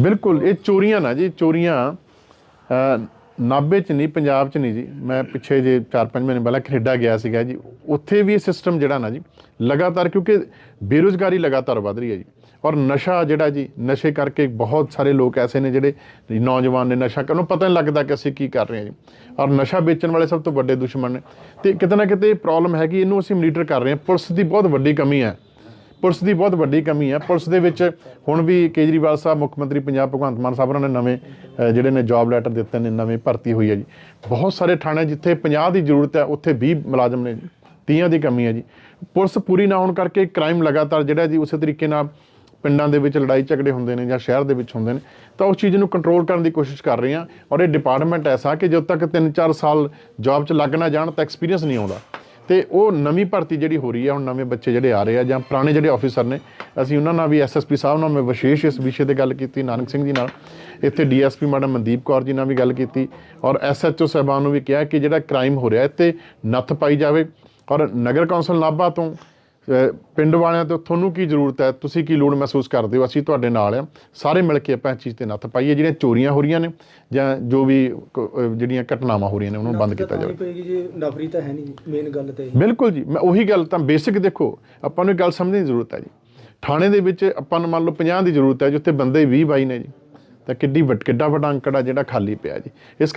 ਬਿਲਕੁਲ ਇਹ ਚੋਰੀਆਂ ਨਾ ਜੀ ਚੋਰੀਆਂ ਅ, ਨਾਭੇ ਚ ਨਹੀਂ ਪੰਜਾਬ ਚ ਨਹੀਂ ਜੀ। ਮੈਂ ਪਿੱਛੇ ਜੇ 4-5 ਮਹੀਨੇ ਪਹਿਲਾਂ ਕੈਨੇਡਾ ਗਿਆ ਸੀਗਾ ਜੀ ਉੱਥੇ ਵੀ ਇਹ ਸਿਸਟਮ ਜਿਹੜਾ ਨਾ ਜੀ ਲਗਾਤਾਰ ਕਿਉਂਕਿ ਬੇਰੁਜ਼ਗਾਰੀ ਲਗਾਤਾਰ ਵਧ ਰਹੀ ਹੈ ਜੀ। ਔਰ ਨਸ਼ਾ ਜਿਹੜਾ ਜੀ ਨਸ਼ੇ ਕਰਕੇ ਬਹੁਤ ਸਾਰੇ ਲੋਕ ਐਸੇ ਨੇ ਜਿਹੜੇ ਨੌਜਵਾਨ ਨੇ ਨਸ਼ਾ ਕਰਨ ਨੂੰ ਪਤਾ ਨਹੀਂ ਲੱਗਦਾ ਕਿ ਅਸੀਂ ਕੀ ਕਰ ਰਹੇ ਹਾਂ ਜੀ। ਔਰ ਨਸ਼ਾ ਵੇਚਣ ਵਾਲੇ ਸਭ ਤੋਂ ਵੱਡੇ ਦੁਸ਼ਮਣ ਨੇ। ਤੇ ਕਿਤੇ ਨਾ ਕਿਤੇ ਪ੍ਰੋਬਲਮ ਹੈਗੀ ਇਹਨੂੰ ਅਸੀਂ ਮੋਨੀਟਰ ਕਰ ਰਹੇ ਹਾਂ। ਪੁਲਿਸ ਦੀ ਬਹੁਤ ਵੱਡੀ ਕਮੀ ਹੈ। ਪੁਲਿਸ ਦੀ ਬਹੁਤ ਵੱਡੀ ਕਮੀ ਹੈ। ਪੁਲਿਸ ਦੇ ਵਿੱਚ ਹੁਣ ਵੀ ਕੇਜਰੀਵਾਲ ਸਾਹਿਬ, ਮੁੱਖ ਮੰਤਰੀ ਪੰਜਾਬ ਭਗਵੰਤ ਮਾਨ ਸਾਹਿਬ, ਉਹਨਾਂ ਨੇ ਨਵੇਂ ਜਿਹੜੇ ਨੇ ਜੌਬ ਲੈਟਰ ਦਿੱਤੇ ਨੇ, ਨਵੇਂ ਭਰਤੀ ਹੋਈ ਹੈ ਜੀ। ਬਹੁਤ ਸਾਰੇ ਥਾਣੇ ਜਿੱਥੇ 50 ਦੀ ਜ਼ਰੂਰਤ ਹੈ, ਉੱਥੇ 20 ਮੁਲਾਜ਼ਮ ਨੇ ਜੀ 30 ਦੀ ਕਮੀ ਹੈ ਜੀ। ਪੁਲਿਸ ਪੂਰੀ ਨਾ ਹੋਣ ਕਰਕੇ ਕ੍ਰਾਈਮ ਲਗਾਤਾਰ ਜਿਹੜਾ ਜੀ ਉਸੇ ਤਰੀਕੇ ਨਾਲ ਪਿੰਡਾਂ ਦੇ ਵਿੱਚ ਲੜਾਈ ਝਗੜੇ ਹੁੰਦੇ ਨੇ ਜਾਂ ਸ਼ਹਿਰ ਦੇ ਵਿੱਚ ਹੁੰਦੇ ਨੇ, ਤਾਂ ਉਸ ਚੀਜ਼ ਨੂੰ ਕੰਟਰੋਲ ਕਰਨ ਦੀ ਕੋਸ਼ਿਸ਼ ਕਰ ਰਹੇ ਹਾਂ ਔਰ ਇਹ ਡਿਪਾਰਟਮੈਂਟ ਐਸਾ ਕਿ ਜਦੋਂ ਤੱਕ 3-4 ਸਾਲ ਜੌਬ 'ਚ ਲੱਗ ਨਾ ਜਾਣ, ਤਾਂ ਐਕਸਪੀਰੀਅੰਸ ਨਹੀਂ ਆਉਂਦਾ। ਤੇ ਉਹ ਨਵੀਂ ਭਰਤੀ ਜਿਹੜੀ ਹੋ ਰਹੀ ਹੈ ਹੁਣ ਨਵੇਂ ਬੱਚੇ ਜਿਹੜੇ ਆ ਰਹੇ ਆ ਜਾਂ ਪੁਰਾਣੇ ਜਿਹੜੇ ਆਫੀਸਰ ਨੇ, ਅਸੀਂ ਉਹਨਾਂ ਨਾਲ ਵੀ ਐਸਐਸਪੀ ਸਾਹਿਬ ਨਾਲ ਮੈਂ ਵਿਸ਼ੇਸ਼ ਇਸ ਵਿਸ਼ੇ ਤੇ ਗੱਲ ਕੀਤੀ, ਨਾਨਕ ਸਿੰਘ ਜੀ ਨਾਲ। ਇੱਥੇ ਡੀਐਸਪੀ ਮੈਡਮ ਮਨਦੀਪ ਕੌਰ ਜੀ ਨਾਲ ਵੀ ਗੱਲ ਕੀਤੀ ਔਰ ਐਸਐਚਓ ਸਾਹਿਬਾਨ ਨੂੰ ਵੀ ਕਿਹਾ ਕਿ ਜਿਹੜਾ ਕ੍ਰਾਈਮ ਹੋ ਰਿਹਾ, ਇੱਥੇ ਨੱਥ ਪਾਈ ਜਾਵੇ ਔਰ ਨਗਰ ਕੌਂਸਲ ਨਾਭਾ ਤੋਂ ਪਿੰਡ ਵਾਲਿਆਂ ਤੋਂ ਤੁਹਾਨੂੰ ਕੀ ਜ਼ਰੂਰਤ ਹੈ? ਤੁਸੀਂ ਕੀ ਲੋੜ ਮਹਿਸੂਸ ਕਰਦੇ ਹੋ? ਅਸੀਂ ਤੁਹਾਡੇ ਨਾਲ ਆ ਸਾਰੇ ਮਿਲ ਕੇ ਆਪਾਂ ਇਸ ਚੀਜ਼ ਤੇ ਨੱਥ ਪਾਈਏ। ਜਿਹੜੀਆਂ ਚੋਰੀਆਂ ਹੋ ਰਹੀਆਂ ਨੇ ਜਾਂ ਜੋ ਵੀ ਜਿਹੜੀਆਂ ਘਟਨਾਵਾਂ ਹੋ ਰਹੀਆਂ ਨੇ ਉਹਨੂੰ ਬੰਦ ਕੀਤਾ ਜਾਵੇ। ਪਏਗੀ ਜੀ। ਨਫਰੀ ਤਾਂ ਹੈ ਨਹੀਂ ਮੇਨ ਗੱਲ ਤੇ ਬਿਲਕੁਲ ਜੀ। ਮੈਂ ਉਹੀ ਗੱਲ ਤਾਂ ਬੇਸਿਕ ਦੇਖੋ ਆਪਾਂ ਨੂੰ ਇੱਕ ਗੱਲ ਸਮਝਣ ਦੀ ਜ਼ਰੂਰਤ ਹੈ ਜੀ। ਥਾਣੇ ਦੇ ਵਿੱਚ ਆਪਾਂ ਨੂੰ ਮੰਨ ਲਓ 50 ਦੀ ਜ਼ਰੂਰਤ ਹੈ ਜਿੱਥੇ ਬੰਦੇ 20 22 ਨੇ ਜੀ। ਤਾਂ ਕਿੱਡੀ ਵੱਡ ਕਿੱਡਾ ਵੱਡਾ ਅੰਕੜਾ ਜਿਹੜਾ ਖਾਲੀ ਪਿਆ ਜੀ। ਇਸ